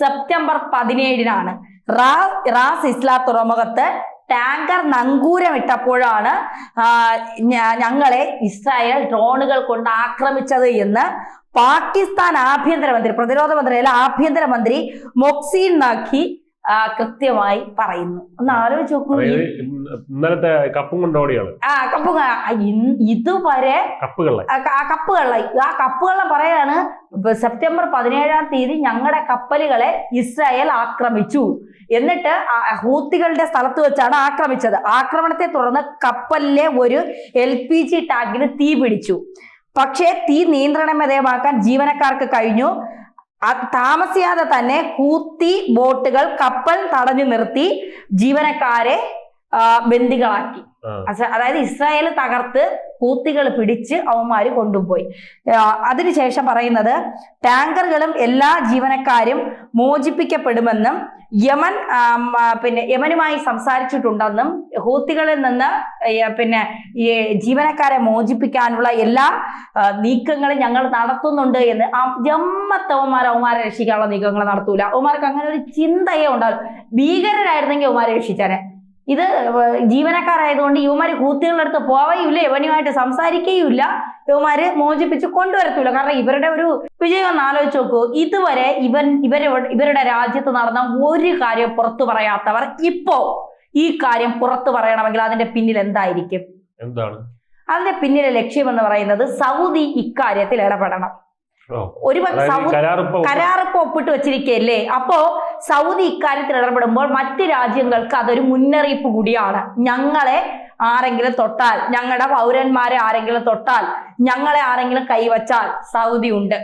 September പതിനേഴിനാണ്. റാ Ras ഇസ്ലാ തുറമുഖത്ത് tanker നങ്കൂരമിട്ടപ്പോഴാണ് ഇട്ടപ്പോഴാണ് ഞങ്ങളെ ഇസ്രായേൽ ഡ്രോണുകൾ കൊണ്ട് ആക്രമിച്ചത് എന്ന് പാകിസ്ഥാൻ ആഭ്യന്തരമന്ത്രി പ്രതിരോധ മന്ത്രി അല്ല ആഭ്യന്തരമന്ത്രി മൊക്സീൻ നഖി കൃത്യമായി പറയുന്നു. ഒന്ന് ആലോചിച്ച് നോക്കൂ. ഇന്നലത്തെ കപ്പും കൊണ്ടോടിയാണ് ആ കപ്പ് ഇതുവരെ കപ്പുകളെ ആ കപ്പുകള ആ പറയാണ് ഇപ്പൊ സെപ്റ്റംബർ പതിനേഴാം തീയതി ഞങ്ങളുടെ കപ്പലുകളെ ഇസ്രായേൽ ആക്രമിച്ചു. എന്നിട്ട് ഹൂത്തികളുടെ സ്ഥലത്ത് വെച്ചാണ് ആക്രമിച്ചത്. ആക്രമണത്തെ തുടർന്ന് കപ്പലിലെ ഒരു എൽ പി ജി ടാങ്കിന് തീ പിടിച്ചു. പക്ഷേ തീ നിയന്ത്രണം വിധേയമാക്കാൻ ജീവനക്കാർക്ക് കഴിഞ്ഞു. താമസിയാതെ തന്നെ ഹൂത്തി ബോട്ടുകൾ കപ്പൽ തടഞ്ഞു നിർത്തി ജീവനക്കാരെ ബന്ദികളാക്കി. അതായത് ഇസ്രായേൽ തകർത്ത് കൂത്തികൾ പിടിച്ച് അവന്മാര് കൊണ്ടുപോയി. അതിനുശേഷം പറയുന്നത് ടാങ്കറുകളും എല്ലാ ജീവനക്കാരും മോചിപ്പിക്കപ്പെടുമെന്നും യമൻ പിന്നെ യമനുമായി സംസാരിച്ചിട്ടുണ്ടെന്നും ഹൂത്തികളിൽ നിന്ന് പിന്നെ ഈ ജീവനക്കാരെ മോചിപ്പിക്കാനുള്ള എല്ലാ നീക്കങ്ങളും ഞങ്ങൾ നടത്തുന്നുണ്ട് എന്ന് ആ ജമ്മത്തവന്മാർ അവന്മാരെ രക്ഷിക്കാനുള്ള നീക്കങ്ങൾ നടത്തൂല. അവന്മാർക്ക് അങ്ങനെ ഒരു ചിന്തയേ ഉണ്ടാവും ഭീകരരായിരുന്നെങ്കിൽ അവന്മാരെ രക്ഷിച്ചാനെ. ഇത് ജീവനക്കാരായതുകൊണ്ട് യുവമാര് കൂത്തുകളുടെ അടുത്ത് പോവുകയില്ല ഇവനുമായിട്ട് സംസാരിക്കുകയില്ല യുവമാര് മോചിപ്പിച്ച് കൊണ്ടുവരത്തില്ല കാരണം ഇവരുടെ ഒരു വിജയം ഒന്ന് ആലോചിച്ച് നോക്കൂ. ഇതുവരെ ഇവൻ ഇവരെ ഇവരുടെ രാജ്യത്ത് നടന്ന ഒരു കാര്യം പുറത്തു പറയാത്തവർ ഇപ്പോ ഈ കാര്യം പുറത്തു പറയണമെങ്കിൽ അതിന്റെ പിന്നിൽ എന്തായിരിക്കും? എന്താണ്? അതിന്റെ പിന്നിലെ ലക്ഷ്യം എന്ന് പറയുന്നത് സൗദി ഇക്കാര്യത്തിൽ ഇടപെടണം. ഒരു സൗദി കരാറിപ്പോ ഒപ്പിട്ട് വെച്ചിരിക്കുകയല്ലേ അപ്പോ സൗദി ഇക്കാര്യത്തിൽ ഇടപെടുമ്പോൾ മറ്റ് രാജ്യങ്ങൾക്ക് അതൊരു മുന്നറിയിപ്പ് കൂടിയാണ്. ഞങ്ങളെ ആരെങ്കിലും തൊട്ടാൽ ഞങ്ങളുടെ പൗരന്മാരെ ആരെങ്കിലും തൊട്ടാൽ ഞങ്ങളെ ആരെങ്കിലും കൈവച്ചാൽ സൗദി ഉണ്ട്.